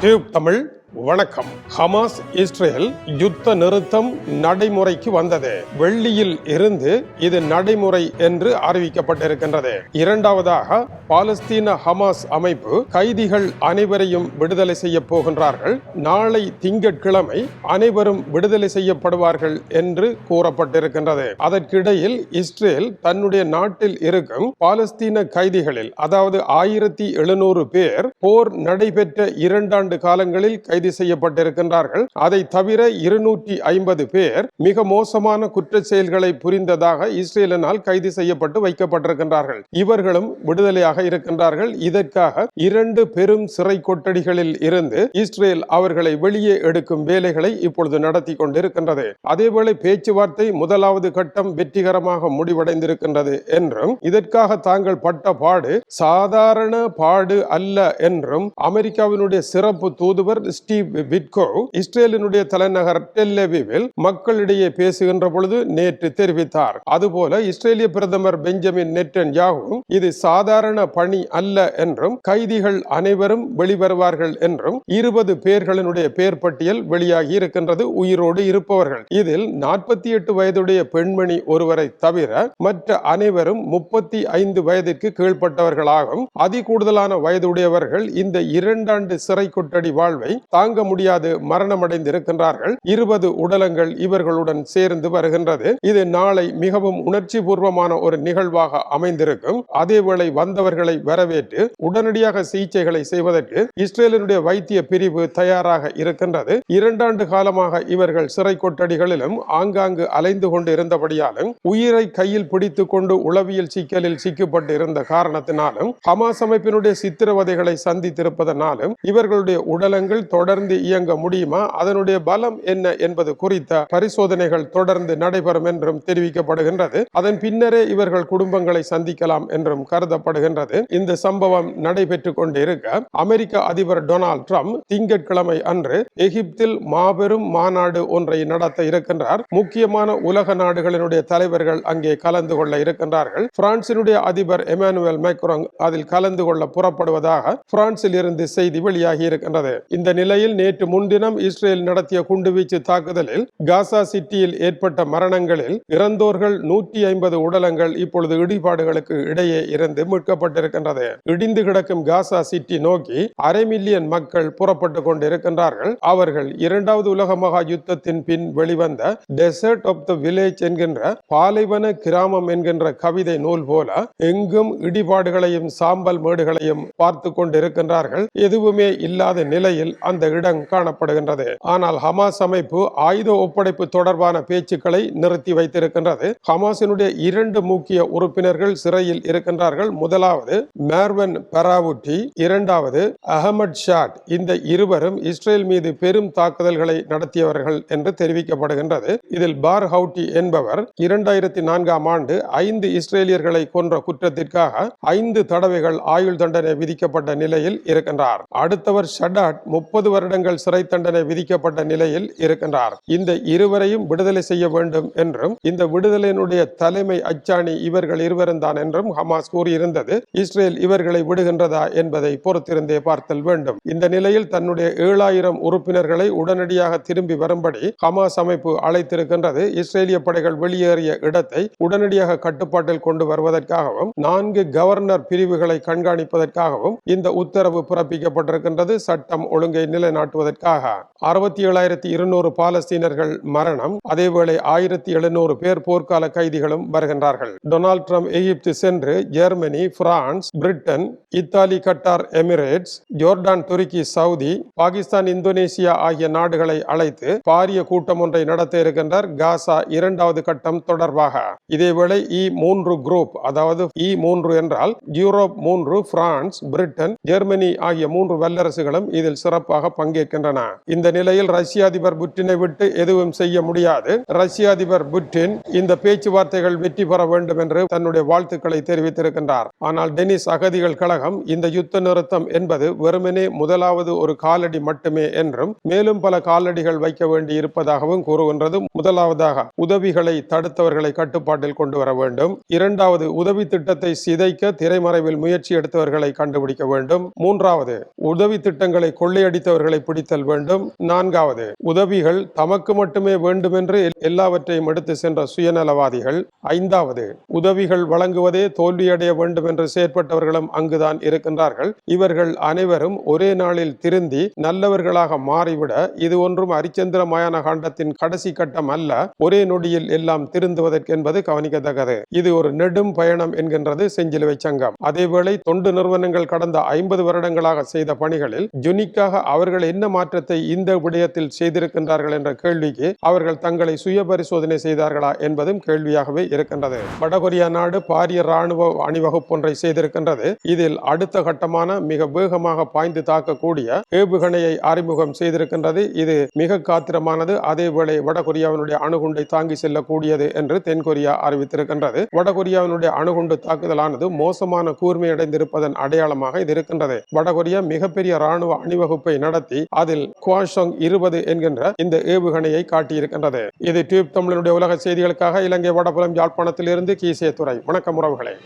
தேவ் தமிழ். வணக்கம். Hamas Israel யுத்த நிறுத்தம் நடைமுறைக்கு வந்தது. வெள்ளியில் இருந்து இது நடைமுறை என்று அறிவிக்கப்பட்டிருக்கின்றது. இரண்டாவதாக பாலஸ்தீன ஹமாஸ் அமைப்பு கைதிகள் அனைவரையும் விடுதலை செய்ய போகின்றார்கள். நாளை திங்கட்கிழமை அனைவரும் விடுதலை செய்யப்படுவார்கள் என்று கூறப்பட்டிருக்கின்றது. அதற்கிடையில் இஸ்ரேல் தன்னுடைய நாட்டில் இருக்கும் பாலஸ்தீன கைதிகளில் அதாவது ஆயிரத்தி எழுநூறு பேர் போர் நடைபெற்ற இரண்டாண்டு காலங்களில் கைது செய்யப்பட்டிருக்கின்றார்கள். அதை தவிர இருநூற்றி ஐம்பது பேர் மிக மோசமான குற்ற செயல்களை புரிந்ததாக இஸ்ரேலினால் கைது செய்யப்பட்டு வைக்கப்பட்டிருக்கின்றார்கள். இவர்களும் விடுதலையாக இருக்கின்றார்கள். இதற்காக இரண்டு பெரும் சிறை கொட்டடிகளில் இருந்து இஸ்ரேல் அவர்களை வெளியே எடுக்கும் வேலைகளை இப்பொழுது நடத்தி கொண்டிருக்கின்றது. அதேவேளை பேச்சுவார்த்தை முதலாவது கட்டம் வெற்றிகரமாக முடிவடைந்திருக்கின்றது என்றும் இதற்காக தாங்கள் பட்ட பாடு சாதாரண பாடு அல்ல என்றும் அமெரிக்காவினுடைய சிறப்பு தூதுவர் ஸ்டீவ் விட்கோ இஸ்ரேலினுடைய தலைநகர் டெல்லவிவில் மக்களிடையே பேசுகின்ற பொழுது நேற்று தெரிவித்தார். அதுபோல இஸ்ரேலிய பிரதமர் பெஞ்சமின் நெட்டன் யாகும் இது சாதாரண பணி அல்ல என்றும் கைதிகள் அனைவரும் வெளிவருவார்கள் என்றும் இருபது பேர்களினுடைய பேர் பட்டியல் வெளியாகி இருக்கின்றது உயிரோடு இருப்பவர்கள். இதில் நாற்பத்தி எட்டு வயதுடைய பெண்மணி ஒருவரை தவிர மற்ற அனைவரும் முப்பத்தி ஐந்து வயதிற்கு கீழ்பட்டவர்களாகும் அதிகூடுதலான வயதுடையவர்கள் இந்த இரண்டாண்டு சிறை கொட்டடி வாழ்வை தாங்க முடியாது மரணமடைந்திருக்கின்றார்கள். இருபது உடலங்கள் இவர்களுடன் சேர்ந்து வருகின்றது. இது நாளை மிகவும் உணர்ச்சி பூர்வமான ஒரு நிகழ்வாக அமைந்திருக்கும். அதேவேளை வந்தவர்களை வரவேற்று உடனடியாக சிகிச்சைகளை செய்வதற்கு இஸ்ரேலினுடைய வைத்திய பிரிவு தயாராக இருக்கின்றது. இரண்டாண்டு காலமாக இவர்கள் சிறை கொட்டடிகளிலும் ஆங்காங்கு அலைந்து கொண்டு இருந்தபடியாலும் உயிரை கையில் பிடித்துக் கொண்டு உளவியல் சிக்கலில் சிக்கப்பட்டு இருந்த காரணத்தினாலும் ஹமாஸ் அமைப்பினுடைய சித்திரவதைகளை சந்தித்திருப்பதனாலும் இவர்களுடைய உடலங்கள் தொடர்ந்து இயங்க முடியுமா? அதனுடைய பலம் என்ன என்பது குறித்த பரிசோதனைகள் தொடர்ந்து நடைபெறும் என்றும் தெரிவிக்கப்படுகின்றது. அதன் பின்னரே இவர்கள் குடும்பங்களை சந்திக்கலாம் என்றும் கருதப்படுகின்றது. இந்த சம்பவம் நடைபெற்றுக் கொண்டிருக்க அமெரிக்க அதிபர் டொனால்ட் ட்ரம்ப் திங்கட்கிழமை அன்று எகிப்தில் மாபெரும் மாநாடு ஒன்றை நடத்த இருக்கின்றார். முக்கியமான உலக நாடுகளினுடைய தலைவர்கள் அங்கே கலந்து கொள்ள இருக்கின்றார்கள். பிரான்சினுடைய அதிபர் எமானுவேல் மேக்ரோங் அதில் கலந்து கொள்ள புறப்படுவதாக பிரான்சில் இருந்து செய்தி வெளியாகி இருக்கின்றது. இந்த நிலை நிலையில் நேற்று முன்தினம் இஸ்ரேல் நடத்திய குண்டுவீச்சு தாக்குதலில் காசா சிட்டியில் ஏற்பட்ட மரணங்களில் இறந்தோர்கள் நூற்றி ஐம்பது உடலங்கள் இப்பொழுது இடிபாடுகளுக்கு இடையே இருந்து மீட்கப்பட்டிருக்கின்றது. இடிந்து கிடக்கும் காசா சிட்டி நோக்கி அரை மில்லியன் மக்கள் புறப்பட்டு கொண்டிருக்கின்றார்கள். அவர்கள் இரண்டாவது உலக மகா யுத்தத்தின் பின் வெளிவந்த டெசர்ட் ஆஃப் த வில்லேஜ் என்கின்ற பாலைவன கிராமம் என்கின்ற கவிதை நூல் போல எங்கும் இடிபாடுகளையும் சாம்பல் மேடுகளையும் பார்த்து கொண்டிருக்கின்றார்கள். எதுவுமே இல்லாத நிலையில் அந்த இடம் காணப்படுகின்றது. ஆனால் ஹமாஸ் அமைப்பு ஆயுத ஒப்படைப்பு தொடர்பான பேச்சுக்களை நிறுத்தி வைத்திருக்கின்றது. ஹமாஸினுடைய இரண்டு முக்கிய உறுப்பினர்கள் சிறையில் இருக்கின்றார்கள். முதலாவது மேர்வன் பெராவுட்டி இரண்டாவது அகமட் ஷாட். இந்த இருவரும் இஸ்ரேல் மீது பெரும் தாக்குதல்களை நடத்தியவர்கள் என்று தெரிவிக்கப்படுகின்றது. இதில் பார் ஹவுட்டி என்பவர் இரண்டாயிரத்தி நான்காம் ஆண்டு ஐந்து இஸ்ரேலியர்களை கொன்ற குற்றத்திற்காக ஐந்து தடவைகள் ஆயுள் தண்டனை விதிக்கப்பட்ட நிலையில் இருக்கின்றார். அடுத்தவர் ஷடாட் முப்பது வருடங்கள் சிறை தண்டனை விதிக்கப்பட்ட நிலையில் இருக்கின்றார். இந்த இருவரையும் விடுதலை செய்ய வேண்டும் என்றும் இந்த விடுதலையினுடைய தலைமை அச்சாணி இவர்கள் இருவரும் தான் என்றும் ஹமாஸ் கூறியிருந்தது. இஸ்ரேல் இவர்களை விடுகின்றதா என்பதை பொறுத்திருந்தே பார்த்தல் வேண்டும். இந்த நிலையில் தன்னுடைய ஏழாயிரம் உறுப்பினர்களை உடனடியாக திரும்பி வரும்படி ஹமாஸ் அமைப்பு அழைத்திருக்கின்றது. இஸ்ரேலிய படைகள் வெளியேறிய இடத்தை உடனடியாக கட்டுப்பாட்டில் கொண்டு வருவதற்காகவும் நான்கு கவர்னர் பிரிவுகளை கண்காணிப்பதற்காகவும் இந்த உத்தரவு பிறப்பிக்கப்பட்டிருக்கின்றது. சட்டம் ஒழுங்கை நிலை நிலைநாட்டுவதற்காக அறுபத்தி ஏழாயிரத்தி இருநூறு பாலஸ்தீனர்கள் மரணம். அதேவேளை ஆயிரத்தி எழுநூறு பேர் போர்க்கால கைதிகளும் வருகின்றார்கள். டொனால்ட் ட்ரம்ப் எகிப்து சென்று Germany France Britain Italy Qatar Emirates Jordan துருக்கி சவுதி பாகிஸ்தான் இந்தோனேசியா ஆகிய நாடுகளை அழைத்து பாரிய கூட்டம் ஒன்றை நடத்த இருக்கின்றார். காசா இரண்டாவது கட்டம் தொடர்பாக. இதேவேளை இ மூன்று குரூப் அதாவது இ மூன்று என்றால் யூரோப் மூன்று பிரான்ஸ் பிரிட்டன் ஜெர்மனி ஆகிய மூன்று வல்லரசுகளும் இதில் சிறப்பாக பங்கேற்கின்றன. இந்த நிலையில் ரஷ்ய அதிபர் புட்டினை விட்டு எதுவும் செய்ய முடியாது. ரஷ்ய அதிபர் புட்டின் இந்த பேச்சுவார்த்தைகள் வெற்றி பெற வேண்டும் என்று தன்னுடைய வாழ்த்துக்களை தெரிவித்திருக்கின்றார். ஆனால் டெனிஸ் அகதிகள் கழகம் இந்த யுத்த நிறுத்தம் என்பது வெறுமனே முதலாவது ஒரு காலடி மட்டுமே என்றும் மேலும் பல காலடிகள் வைக்க வேண்டி இருப்பதாகவும் கூறுகின்றது. முதலாவதாக உதவிகளை தடுத்தவர்களை கட்டுப்பாட்டில் கொண்டு வர வேண்டும். இரண்டாவது உதவி திட்டத்தை சிதைக்க திரைமறைவில் முயற்சி எடுத்தவர்களை கண்டுபிடிக்க வேண்டும். மூன்றாவது உதவி திட்டங்களை கொள்ளையடித்தவர்கள் அவர்களை பிடித்தல் வேண்டும். நான்காவது உதவிகள் தமக்கு மட்டுமே வேண்டுமென்று எல்லாவற்றையும் எடுத்து சென்ற சுயநலவாதிகள். ஐந்தாவது உதவிகள் வழங்குவதே தோல்வியடைய வேண்டும் என்று செயற்பட்டவர்களும் அங்குதான் இருக்கின்றார்கள். இவர்கள் அனைவரும் ஒரே நாளில் திருந்தி நல்லவர்களாக மாறிவிட இது ஒன்றும் அரிச்சந்திர மயான காண்டத்தின் கடைசி கட்டம் அல்ல. ஒரே நொடியில் எல்லாம் திருந்துவதற்கு என்பது கவனிக்கத்தக்கது. இது ஒரு நெடும் பயணம் என்கின்றது செஞ்சிலுவை சங்கம். அதேவேளை தொண்டு நிறுவனங்கள் கடந்த ஐம்பது வருடங்களாக செய்த பணிகளில் ஜுனிக்காக அவர்கள் அவர்கள் என்ன மாற்றத்தை இந்த விடயத்தில் செய்திருக்கின்றார்கள் என்ற கேள்விக்கு அவர்கள் தங்களை சுய பரிசோதனை செய்தார்களா என்பதும் கேள்வியாகவே இருக்கின்றது. வடகொரியா நாடு பாரிய ராணுவ அணிவகுப்பு ஒன்றை செய்திருக்கின்றது. இதில் அடுத்த கட்டமான மிக வேகமாக பாய்ந்து தாக்கக்கூடிய ஏவுகணையை அறிமுகம் செய்திருக்கின்றது. இது மிக காத்திரமானது. அதேவேளை வடகொரியாவினுடைய அணுகுண்டை தாங்கி செல்லக்கூடியது என்று தென்கொரியா அறிவித்திருக்கின்றது. வடகொரியாவினுடைய அணுகுண்டு தாக்குதலானது மோசமான கூர்மையடைந்திருப்பதன் அடையாளமாக இது இருக்கின்றது. வடகொரியா மிகப்பெரிய ராணுவ அணிவகுப்பை நட நடத்தி அதில் குவாஷோங் இருபது என்கின்ற இந்த ஏவுகணையை காட்டியிருக்கின்றது. இது டியூப் தமிழனுடைய உலக செய்திகளுக்காக இலங்கை வடபுலம் யாழ்ப்பாணத்திலிருந்து கீசே துறை வணக்கம் உறவுகளே.